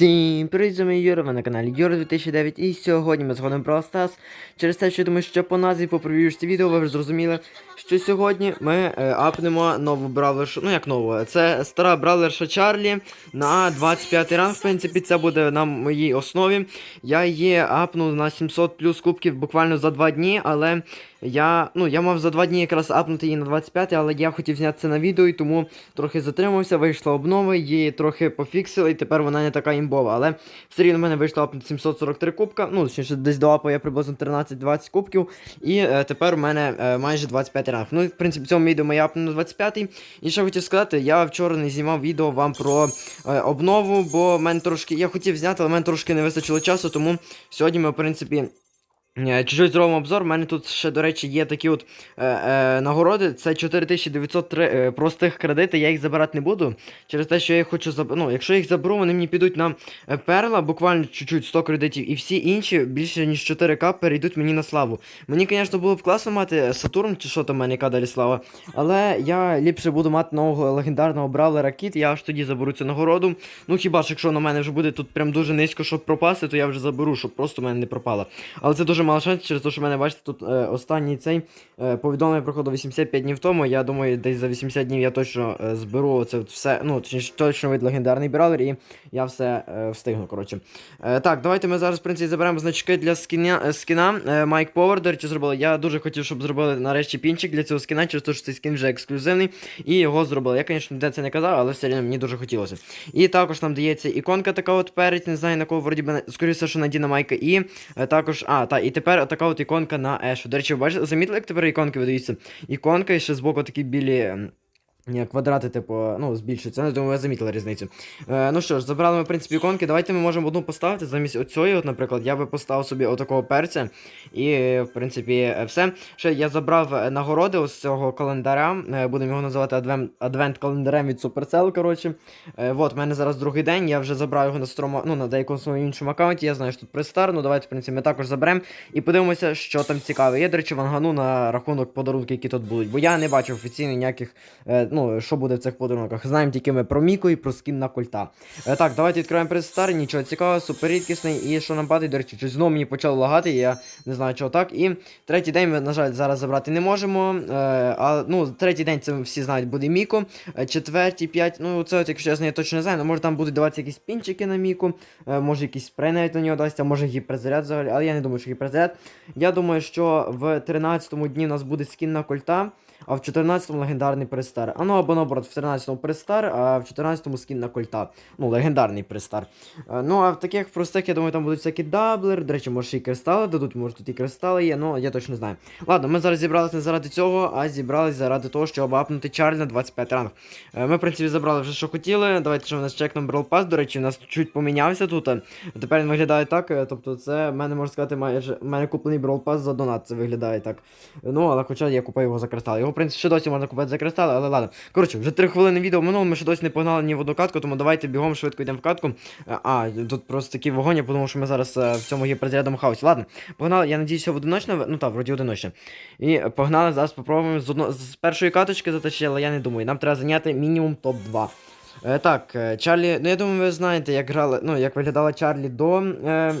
Всім привіт, з вами Юра, ви на каналі Юра 2009 і сьогодні ми згодом про Стас. Через те, що я думаю, що по назві по прев'юшці відео ви вже зрозуміли, що сьогодні ми е, апнемо нову бравлершу, ну як нову, це стара бравлерша Чарлі на 25 ранг, в принципі, це буде на моїй основі. Я її апну на 700 плюс кубків буквально за 2 дні, але я, ну, я мав за 2 дні якраз апнути її на 25, але я хотів зняти це на відео і тому трохи затримався, вийшла обнова, її трохи пофіксили, і тепер вона не така імбова. Але все рівно в мене вийшло апнути 743 кубка. Ну, точніше, десь до апу я приблизно 13-20 кубків. І е, тепер у мене е, майже 25 ранг. Ну, в принципі, в цьому відео я апну на 25. І що хотів сказати, я вчора не знімав відео вам про е, обнову, бо в мене трошки. Я хотів зняти, але в мене трошки не вистачило часу, тому сьогодні ми, в принципі. Е, Чуть-чуть зробимо обзор. У мене тут ще, до речі, є такі от е, е, нагороди. Це 4903 е, простих кредити. Я їх забирати не буду. Через те, що я їх хочу заб... Ну, якщо їх заберу, вони мені підуть на е, перла, буквально чуть-чуть 100 кредитів. І всі інші, більше ніж 4К, перейдуть мені на славу. Мені, звісно, було б класно мати Сатурн чи що там мене, яка далі слава. Але я ліпше буду мати нового легендарного бравлера Кіт, я аж тоді заберу цю нагороду. Ну хіба ж, якщо на мене вже буде тут прям дуже низько, щоб пропасти, то я вже заберу, щоб просто в мене не пропало. Але це дуже мало шансів через те, що мене, бачите, тут е, останній цей е, повідомлення проходило 85 днів тому. Я думаю, десь за 80 днів я точно е, зберу це все. Ну, точніше, точно вид легендарний бравлер, і я все е, встигну. коротше. Е, так, давайте ми зараз, в принципі, заберемо значки для скіня, е, скіна. Е, Майк Повер, до речі, зробили. Я дуже хотів, щоб зробили нарешті пінчик для цього скіна, через те, що цей скін вже ексклюзивний. І його зробили. Я, звісно, де це не казав, але все рівно мені дуже хотілося. І також нам дається іконка така от перець, не знаю на кого вроді би, скоріше, що на Діна Майка. І е, також, а, та, і тепер отака от іконка на Ешу. До речі, ви бачите, замітили, як тепер іконки видаються? Іконка і ще збоку такі білі. Квадрати, типу, ну, збільшуються. Я думаю, ви замітили різницю. Е, ну що ж, забрали ми, в принципі, іконки. Давайте ми можемо одну поставити. Замість оцієї, от, наприклад, я би поставив собі отакого перця. І, в принципі, е, все. Ще я забрав е, нагороди ось цього календаря. Е, будемо його називати адвент, адвент-календарем від Supercell, коротше. Е, от, в мене зараз другий день, я вже забрав його на стромо, ну, на деякому своєму іншому аккаунті. Я знаю, що тут престар, ну давайте, в принципі, ми також заберемо і подивимося, що там цікаве. Я, до речі, вангану на рахунок подарунків, які тут будуть. Бо я не бачив офіційно ніяких, е, ну, що буде в цих подарунках. Знаємо тільки ми про Міку і про скін на кольта. Е, так, давайте відкриваємо престар, нічого цікавого, супер рідкісний. І що нам падає, до речі, щось знову мені почало лагати, я не знаю, чого так. І третій день ми, на жаль, зараз забрати не можемо. Е, а, ну, третій день це всі знають, буде Міко. Е, четвертій, п'ять, ну це от, якщо чесно, я точно не знаю, ну, може там будуть даватися якісь пінчики на Міку, може якийсь спрей навіть на нього дасть, може гіперзаряд взагалі, але я не думаю, що гіперзаряд. Я думаю, що в 13-му дні у нас буде скін на кольта. А в 14-му легендарний престар. А ну або наоборот, в 13-му престар, а в 14-му скін на кольта. Ну, легендарний престар. Ну, а в таких простих, я думаю, там будуть всякі даблер. До речі, може і кристали дадуть, може тут і кристали є, ну я точно знаю. Ладно, ми зараз зібралися не заради цього, а зібралися заради того, щоб апнути Чарлі на 25 ранг. Е, Ми, в принципі, забрали вже що хотіли. Давайте що у нас чекнемо Brawl Pass. До речі, у нас чуть помінявся тут. е, Тепер він виглядає так. е, Тобто, це в мене можна сказати, майже в мене куплений Brawl Pass за донат. Це виглядає так. Ну, але хоча я купив його за кристал. Його, в принципі, ще досі можна купити за кристали, але ладно. Коротше, вже 3 хвилини відео минуло, ми ще досі не погнали ні в одну катку, тому давайте бігом швидко йдемо в катку. Е, А, тут просто такий вогонь, я подумав, що ми зараз е, в цьому є гіперзарядному хаосі. Ладно, погнали, я надіюся, в одиночне, ну так, вроді одиночне. І погнали, зараз попробуємо з, одно... з першої каточки затащили, я не думаю. Нам треба зайняти мінімум топ-2. Е, так, е, Чарлі, ну я думаю, ви знаєте, як грали, ну, як виглядала Чарлі до. Е...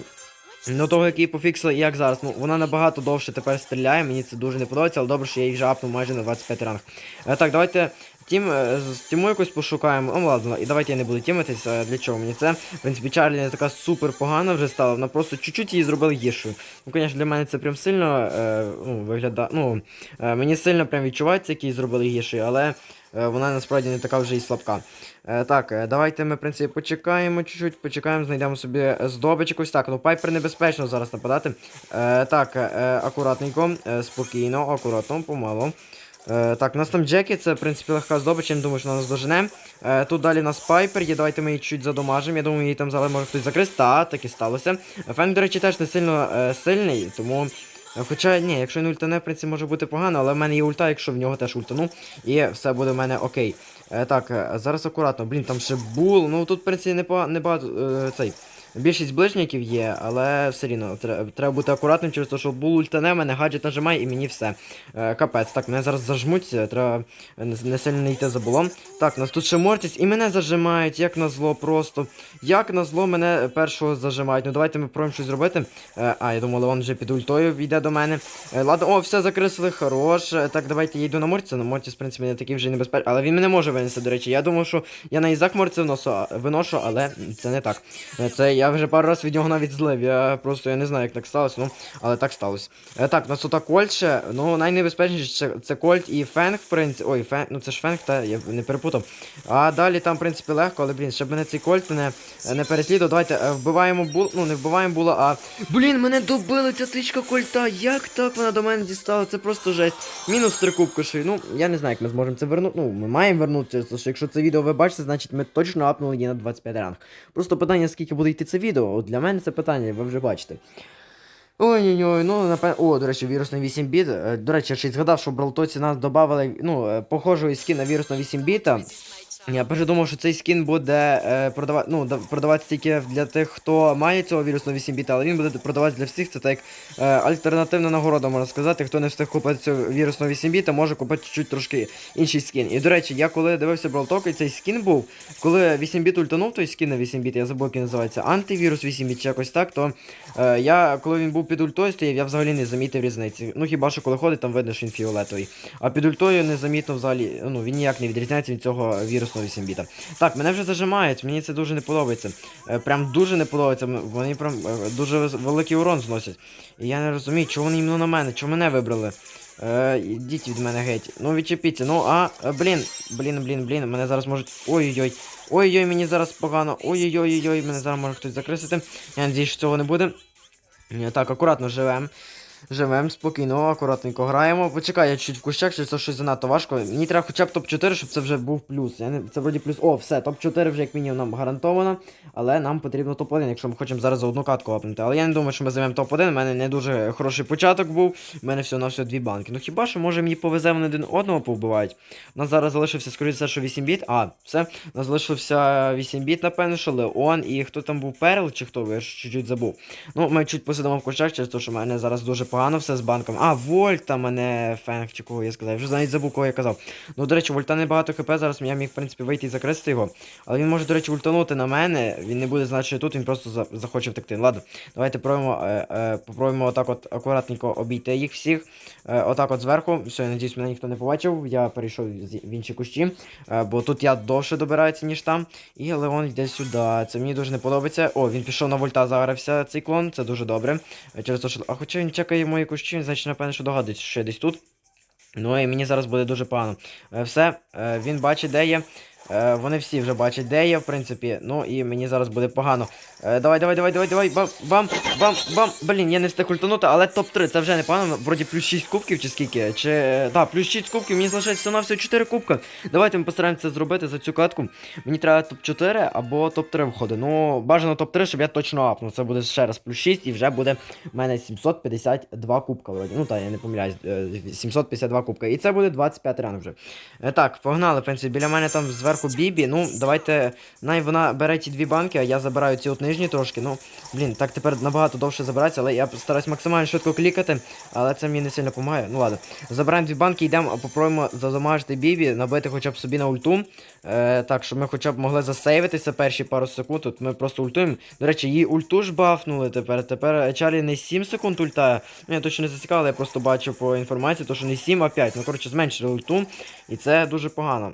До того, як її пофіксили, як зараз. Ну, вона набагато довше тепер стріляє, мені це дуже не подобається, але добре, що я їх вже майже на 25 ранг. Е, так, давайте тім, е, з тіму якось пошукаємо. О, ладно, і давайте я не буду тімитись, е, для чого мені це. В принципі, Чарлі не така супер погана вже стала, вона просто чуть-чуть її зробили гіршою. Ну, звісно, для мене це прям сильно е, ну, виглядає. Ну, е, мені сильно прям відчувається, як її зробили гіршою, але вона насправді не така вже і слабка. Е, так, е, давайте ми, в принципі, почекаємо чуть-чуть, почекаємо, знайдемо собі здобич ось так. Ну, пайпер небезпечно зараз нападати. Е, так, е, акуратненько, е, спокійно, акуратно, помалу. Е, так, у нас там Джекі, це, в принципі, легка здобич, я не думаю, що вона нас дожене. Е, тут далі у нас пайпер є, давайте ми її чуть задомажимо. Я думаю, її там зараз може хтось закрити. Та, так і сталося. Фенк, до речі, теж не сильно е, сильний, тому. Хоча, ні, якщо він ультане, в принципі, може бути погано, але в мене є ульта, якщо в нього теж ультану, і все буде в мене окей. Е, так, е, зараз акуратно. Блін, там ще бул. Ну тут, в принципі, не, по, багато е, цей. Більшість ближників є, але все рівно тре- треба бути акуратним через те, що бул ультане, мене гаджет нажимає і мені все. Е, капець. Так, мене зараз зажмуть, е, треба не, сильно не йти за булом. Так, нас тут ще Мортіс, і мене зажимають, як назло просто. Як назло мене першого зажимають. Ну давайте ми пробуємо щось зробити. Е, а, я думав, Леон вже під ультою йде до мене. Ладно, о, все закреслили, хорош. Так, давайте я йду на Мортіса. На Мортіс, в принципі, не такий вже небезпечний. Але він мене може винести, до речі. Я думав, що я на Ізак Мортіса виношу, але це не так. Це я вже пару разів від нього навіть злив. Я просто я не знаю, як так сталося, ну, але так сталося. Е, так, у нас тут Кольт ще, ну найнебезпечніше це, це Кольт і Фенг, в принципі. Ой, Фенг, ну це ж Фенг, та я не перепутав. А далі там, в принципі, легко, але блін, щоб мене цей Кольт не, не переслідував. Давайте е, вбиваємо бул. Ну, не вбиваємо була, а. Блін, мене добили ця тичка Кольта. Як так вона до мене дістала? Це просто жесть. Мінус три кубки ши. Ну, я не знаю, як ми зможемо це вернути. Ну, ми маємо вернути, якщо це відео ви бачите, значить ми точно апнули її на 25 ранг. Просто питання, скільки буде йти це відео. От для мене це питання, ви вже бачите. Ой-ой-ой, ну напевно. О, до речі, вірусний 8 біт. Е, До речі, я ще й згадав, що в Бралтоці нас додавали ну, е, похожий скін на вірусного 8 біта. Я перше думав, що цей скін буде е, продавати, ну, продаватися тільки для тих, хто має цього вірусного 8 біта, але він буде продаватися для всіх. Це так е, альтернативна нагорода, можна сказати. Хто не встиг купити цього вірусного 8 біта, може купити чуть трошки інший скін. І до речі, я коли дивився Бралток, і цей скін був, коли 8 біт ультанув той скін на 8 біт, я забув, як він називається, антивірус 8 біт чи якось так, то е, я, коли він був під ультою стояв, я взагалі не замітив різниці. Ну хіба що коли ходить, там видно, що він фіолетовий. А під ультою незамітно взагалі, ну він ніяк не відрізняється від цього вірусного 8 біта. Так, мене вже зажимають, мені це дуже не подобається. Е, прям дуже не подобається. Вони прям е, дуже великий урон зносять. І я не розумію, чого вони іменно на мене, чого мене вибрали. Е, ідіть від мене геть. Ну відчепіться. Ну а, е, блін, блін, блін, блін, мене зараз можуть. Ой-ой-ой. Ой-ой, мені зараз погано. Ой-ой-ой, мене зараз може хтось закрисити. Я надіюсь, що цього не буде. Так, акуратно живем. Живем спокійно, акуратненько граємо. Почекай, я чуть в кущах, чи це щось занадто важко. Мені треба хоча б топ-4, щоб це вже був плюс. Я не... Це вроді плюс. О, все, топ-4 вже як мінімум нам гарантовано. Але нам потрібно топ-1, якщо ми хочемо зараз за одну катку апнути. Але я не думаю, що ми займемо топ-1. У мене не дуже хороший початок був. У мене всього на все дві банки. Ну хіба що може мені повезе вони один одного повбивають? У нас зараз залишився, скоріше все, що 8 біт. А, все. У нас залишився 8 біт, напевно, що Леон. І хто там був Перл чи хто? Я чуть-чуть забув. Ну, ми чуть посидимо в кущах через те, що в мене зараз дуже погано все з банком. А, Вольта мене фенг чи кого я сказав. Я вже навіть забув, кого я казав. Ну, до речі, Вольта небагато хп, зараз я міг, в принципі, вийти і закрести його. Але він може, до речі, ультанути на мене. Він не буде знати, що тут, він просто за- захоче втекти. Ладно, давайте пробуємо, е, е, попробуємо отак от акуратненько обійти їх всіх. Е, отак от зверху. Все, я надіюсь, мене ніхто не побачив. Я перейшов в інші кущі. Е, бо тут я довше добираюся, ніж там. І Леон йде сюди. Це мені дуже не подобається. О, він пішов на вольта, загорився цей клон, це дуже добре. Е, Через те, що. А хоча він чекає мої кущі, він, значить, напевно, що догадується, що я десь тут. Ну і мені зараз буде дуже погано. Е, Все, е, він бачить, де є. Е, Вони всі вже бачать, де я, в принципі. Ну і мені зараз буде погано. Е, Давай, давай, давай, давай, давай. Бам, бам, бам. Блін, я не встиг ультанути, але топ-3, це вже непогано. Вроді плюс 6 кубків чи скільки. Чи. е, Да, плюс 6 кубків, мені залишається на всього 4 кубка. Давайте ми постараємося зробити за цю катку. Мені треба топ-4 або топ-3 входи. Ну, бажано топ-3, щоб я точно апнув. Це буде ще раз плюс 6 і вже буде в мене 752 кубка. Вроді. Ну так, я не помиляюсь. е, 752 кубка. І це буде 25 ранг вже. Е, Так, погнали, в принципі, біля мене там зверху Бібі. Ну, давайте. Най вона бере ті дві банки, а я забираю ці от нижні трошки. Ну, блін, так тепер набагато довше забирається, але я стараюсь максимально швидко клікати, але це мені не сильно допомагає. Ну ладно. Забираємо дві банки, йдемо, попробуємо задамажити Бібі, набити хоча б собі на ульту. Е, так, щоб ми хоча б могли засейвитися перші пару секунд. Тут ми просто ультуємо. До речі, її ульту ж бафнули тепер. Тепер Чарлі не 7 секунд ультає. Ну, я точно не засікав, але я просто бачу по інформації, то що не 7, а 5. Ну, коротше, зменшили ульту. І це дуже погано.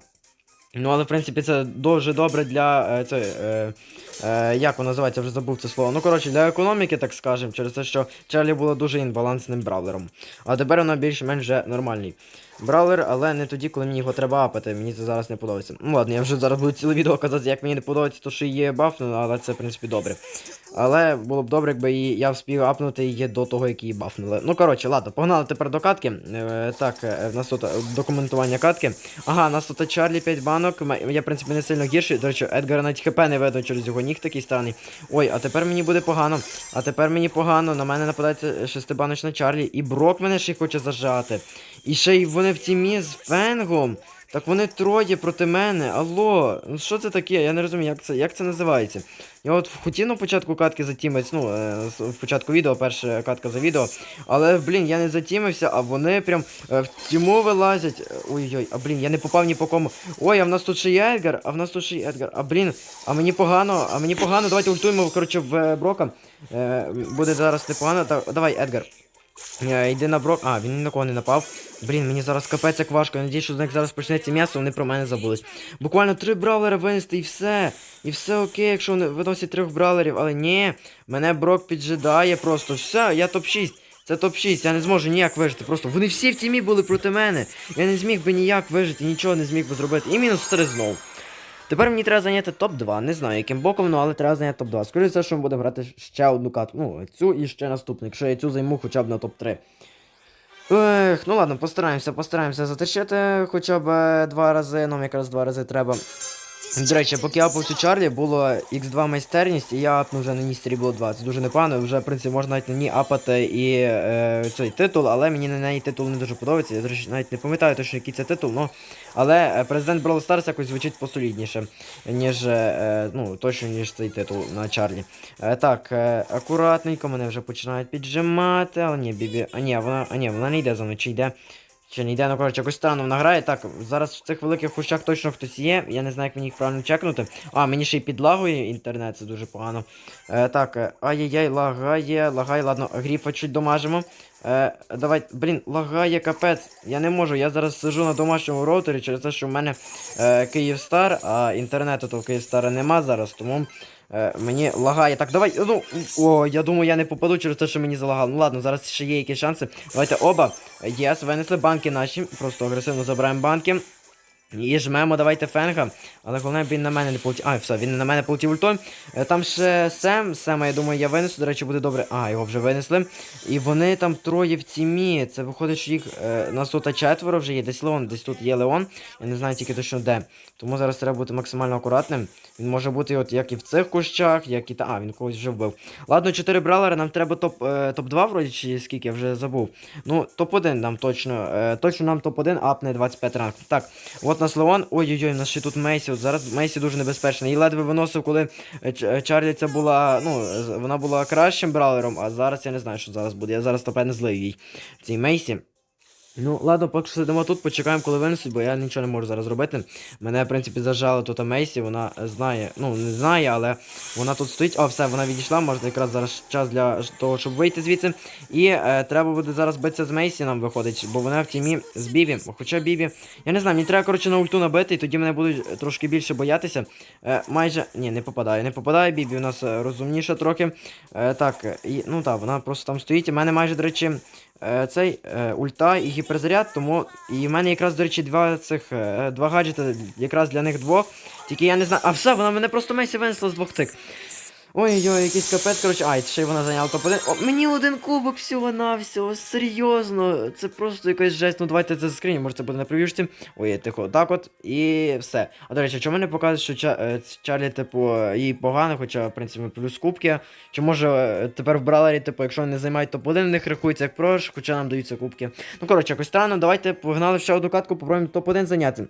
Ну, але в принципі це дуже добре для е, це, е, е, як воно називається, вже забув це слово. Ну, коротше, для економіки, так скажемо, через те, що Чарлі була дуже інбалансним бравлером. А тепер вона більш-менш вже нормальний. Бравлер, але не тоді, коли мені його треба апати, мені це зараз не подобається. Ну ладно, я вже зараз буду ціле відео казати, як мені не подобається, то що її баф, але це в принципі добре. Але було б добре, якби її, я вспів апнути її до того, як її бафнули. Ну коротше, ладно, погнали тепер до катки. Е, так, е, в нас тут е, документування катки. Ага, у нас тут Чарлі 5 банок. Я, в принципі, не сильно гірший. До речі, Едгара навіть хп не видно через його ніг такий странний. Ой, а тепер мені буде погано. А тепер мені погано. На мене нападається шестибаночна Чарлі. І Брок мене ще хоче зажати. І ще й вони в тімі з Фенгом. Так вони троє проти мене. Алло, ну що це таке? Я не розумію, як це, як це називається. Я от хотів на початку катки затімець, ну, е, в початку відео, перша катка за відео. Але, блін, я не затімився, а вони прям е, в тіму вилазять. Ой-ой, а блін, я не попав ні по кому. Ой, а в нас тут ще є Едгар, а в нас тут ще є Едгар. А блін, а мені погано, а мені погано, давайте ультуємо, коротше, в е, Брока. Буде зараз непогано. Та, давай, Едгар. Е, йди на Брок. А, він ні на кого не напав. Блін, мені зараз капець як важко. Я надіюсь, що з них зараз почнеться м'ясо, вони про мене забудуть. Буквально три бравлера винести і все. І все окей, якщо вони виносять трьох бравлерів, але ні, мене Брок піджидає просто. Все, я топ-6. Це топ-6, я не зможу ніяк вижити. Просто вони всі в тімі були проти мене. Я не зміг би ніяк вижити, нічого не зміг би зробити. І мінус 3 знов. Тепер мені треба зайняти топ-2. Не знаю, яким боком, ну але треба зайняти топ-2. Скоріше все, що ми будемо грати ще одну катку. Ну, цю і ще наступну, якщо я цю займу хоча б на топ-3. Ех, ну ладно, постараємося, постараємося затащити хоча б е, два рази, нам якраз два рази треба. До речі, поки я апав Чарлі, було X2 майстерність, і я апнув вже на ній стрібло 2. Це дуже непогано. Вже, в принципі, можна навіть на ній апати і е, цей титул, але мені на неї титул не дуже подобається. Я, до речі, навіть не пам'ятаю точно, який це титул, ну. Але е, президент Brawl Stars якось звучить посолідніше, ніж е, ну, точно, ніж цей титул на Чарлі. Е, так, е, акуратненько мене вже починають піджимати, але ні, бібі. А ні, вона, а ні, вона не йде за мною, чи йде. Чи не йде, ну коротше, якось странно вона грає. Так, зараз в цих великих хущах точно хтось є. Я не знаю, як мені їх правильно чекнути. А, мені ще й підлагує інтернет, це дуже погано. Е, так, е, ай-яй-яй, лагає, лагає, ладно, гріфа чуть домажемо. Е, давай, блін, лагає капець. Я не можу. Я зараз сижу на домашньому роутері через те, що в мене е, Київстар, а інтернету то в Київстара нема зараз, тому. Е, мені лагає. Так, давай. Ну, о, я думаю, я не попаду через те, що мені залагало. Ну ладно, зараз ще є якісь шанси. Давайте оба. Єс, винесли банки наші. Просто агресивно забираємо банки. І жмемо, давайте фенга. Але головне, він на мене не полетів. А, все, він на мене полетів ультою. Е, Там ще Сем. Сема, я думаю, я винесу. До речі, буде добре. А, його вже винесли. І вони там троє в тімі. Це виходить, що їх е, нас тут четверо вже є. Десь Леон, десь тут є Леон. Я не знаю тільки точно де. Тому зараз треба бути максимально акуратним. Він може бути от як і в цих кущах, як і та. А, він когось вже вбив. Ладно, 4 бравлери, нам треба топ, е, топ-2, вроді, чи скільки, я вже забув. Ну, топ-1 нам точно. Е, точно нам топ-1 апне 25 ранг. Так, от нас Леон. Ой-ой-ой, у нас ще тут Мейсі. От зараз Мейсі дуже небезпечна. Її ледве виносив, коли е, е, Чарлі ця була. Ну, вона була кращим бралером, а зараз я не знаю, що зараз буде. Я зараз напевне злив їй. Цій Мейсі. Ну, ладно, поки що сидимо тут, почекаємо, коли винесуть, бо я нічого не можу зараз робити. Мене, в принципі, зажала тут Мейсі, вона знає, ну, не знає, але вона тут стоїть. О, все, вона відійшла, може якраз зараз час для того, щоб вийти звідси. І е, треба буде зараз битися з Мейсі, нам виходить, бо вона в тімі з Бібі. Хоча Бібі. Я не знаю, мені треба, коротше, на ульту набити, і тоді мене будуть трошки більше боятися. Е, майже. Ні, не попадає. Не попадає, Бібі у нас е, розумніша трохи. Е, так, і, ну так, вона просто там стоїть. І мене майже, до речі. Е, цей е, ульта і гіперзаряд, тому і в мене якраз, до речі, два цих е, два гаджета якраз для них двох. Тільки я не знаю. А все, вона мене просто Месі винесла з двох тик. Ой-ой, якийсь капець, коротше, ай, ще й вона зайняла топ-1. О, мені один кубок всього навсього серйозно. Це просто якась жесть. Ну давайте це заскрінь, може це буде на прев'юшці. Ой, тихо, так от, і все. А до речі, чому не показують, що Ча- е, Чарлі, типу, їй погано, хоча, в принципі, плюс кубки. Чи може е, тепер в Бралері, типу, якщо вони займають топ-1, в них рахується як прош, хоча нам даються кубки. Ну, коротше, якось странно, давайте погнали ще одну катку, попробуємо топ-1 зайняти.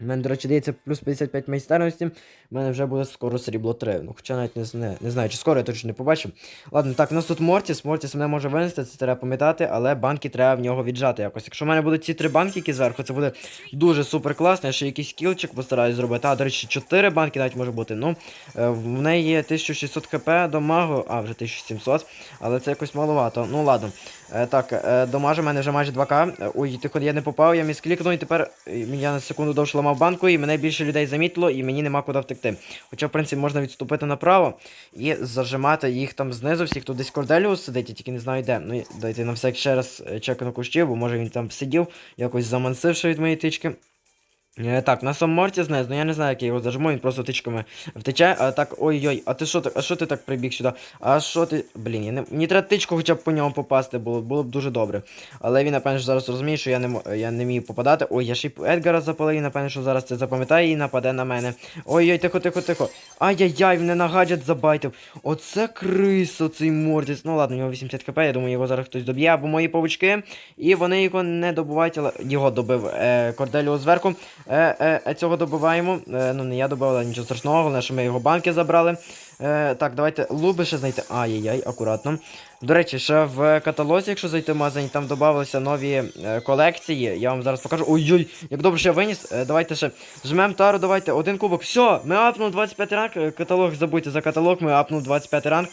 Мене, до речі, дається плюс 55 майстерності. У мене вже буде скоро срібло 3. Ну, хоча навіть не, не, не знаю, чи скоро я точно не побачив. Ладно, так, у нас тут Мортіс. Мортіс мене може винести, це треба пам'ятати, але банки треба в нього віджати якось. Якщо в мене будуть ці три банки, які зверху, це буде дуже супер класно. Я ще якийсь кілчик постараюсь зробити. А, до речі, 4 банки навіть може бути. Ну, е, в неї є 1600 хп до магу, а, вже 1700, але це якось маловато. Ну ладно. Е, так, е, домажу, в мене вже майже 2к. Е, Ой, тихо, я не попав, я місклікнув, і тепер я на секунду довше ламав банку, і мене більше людей замітило, і мені нема куди втекти. Хоча, в принципі, можна відступити направо і зажимати їх там знизу, всіх хто десь Корделіус сидить, я тільки не знаю де. Ну, дайте на всяк ще раз е, чекну кущів, бо може він там сидів, якось замансивши від моєї тички. Е, Так, на сам Морті знизу, ну я не знаю, як я його зажму, він просто тичками втече. А так, ой-ой, а ти що так, а що ти так прибіг сюди? А що ти. Блін, я не. Мені треба тичку хоча б по ньому попасти, було, було б дуже добре. Але він, напевно, зараз розуміє, що я не мо- я не вмію попадати. Ой, я ще й Едгара запалив, напевно, що зараз це запам'ятає і нападе на мене. Ой-ой, тихо, тихо, тихо. Ай-яй-яй, він на гаджет забайтив. Оце крисо, цей Мортіс. Ну ладно, у нього 80 хп, я думаю, його зараз хтось доб'є, або мої павучки. І вони його не добувають, але його добив е, Корделіо зверху. Е, е, цього добуваємо. Е, ну, не я добував, але нічого страшного, головне, що ми його банки забрали. Е, так, давайте луби ще знайти. Ай-яй-яй, акуратно. До речі, ще в каталозі, якщо зайти в магазин, там додавалися нові е, колекції. Я вам зараз покажу. Ой-ой, як добре, що я виніс. Е, давайте ще жмем тару, давайте один кубок. Все, ми апнули 25 ранг. Е, Каталог, забудьте за каталог, ми апнули 25 ранг.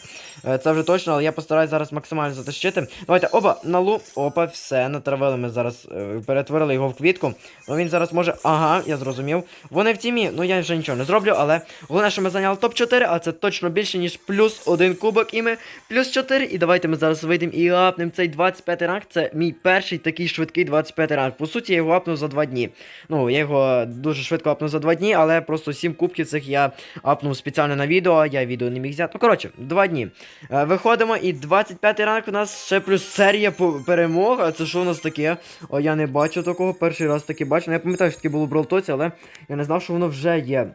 Е, це вже точно, але я постараюсь зараз максимально затащити. Давайте, оба, на лу. Опа, все, натравили ми зараз, е, перетворили його в квітку. Ну він зараз може. Ага, я зрозумів. Вони в тімі, ну я вже нічого не зроблю, але головне, що ми зайняли топ-4, а це точно більше, ніж плюс один кубок, і ми плюс 4. І давайте ми зараз вийдемо і апнемо цей 25 ранг. Це мій перший такий швидкий 25 ранг. По суті, я його апнув за 2 дні. Ну, я його дуже швидко апнув за 2 дні, але просто 7 кубків цих я апнув спеціально на відео, я відео не міг взяти. Ну, коротше, 2 дні. Е, виходимо, і 25 ранг у нас ще плюс серія перемог. А це що у нас таке? О, я не бачу такого, перший раз таке бачу. Ну, я пам'ятаю, що таке було в Бролтоці, але я не знав, що воно вже є.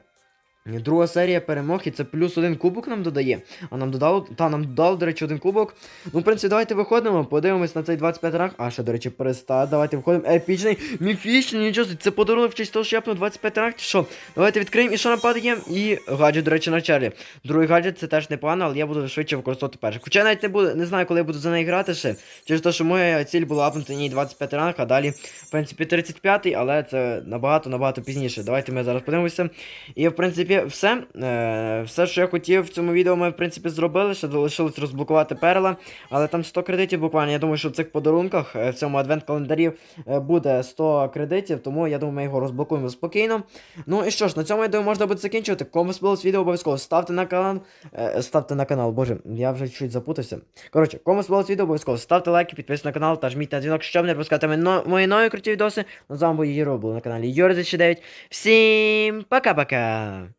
Друга серія перемог, і це плюс один кубок нам додає. А нам додало, та нам додали, до речі, один кубок. Ну, в принципі, давайте виходимо, подивимось на цей 25 ранг. А, ще, до речі, переста. Давайте виходимо. Епічний, міфічний, нічого. Це подарунок в честь того, що я апнув 25 ранг, що? Давайте відкриємо і що нам падає. І гаджет, до речі, на чарлі. Другий гаджет це теж непогано, але я буду швидше використовувати перший. Хоча навіть не буду, не знаю, коли я буду за неї грати ще. Через те, що моя ціль була апнути ній 25 ранг, а далі, в принципі, 35, але це набагато, набагато пізніше. Давайте ми зараз подивимося. І в принципі, все. Е, все, що я хотів в цьому відео, ми в принципі зробили. Ще залишилось розблокувати перла. Але там 100 кредитів буквально. Я думаю, що в цих подарунках е, в цьому адвент-календарі е, буде 100 кредитів, тому я думаю, ми його розблокуємо спокійно. Ну і що ж, на цьому відео можна буде закінчувати. Кому сподобалось відео, обов'язково ставте на канал. Ставте на канал, боже, я вже чуть запутався. Коротше, кому сподобалось відео, обов'язково ставте лайки, підписуйтесь на канал та жміть на дзвінок, щоб не пропускати мої нові круті відоси. Ну, з вами був Єро, був на каналі Юрій 2009. Всім пока-пока!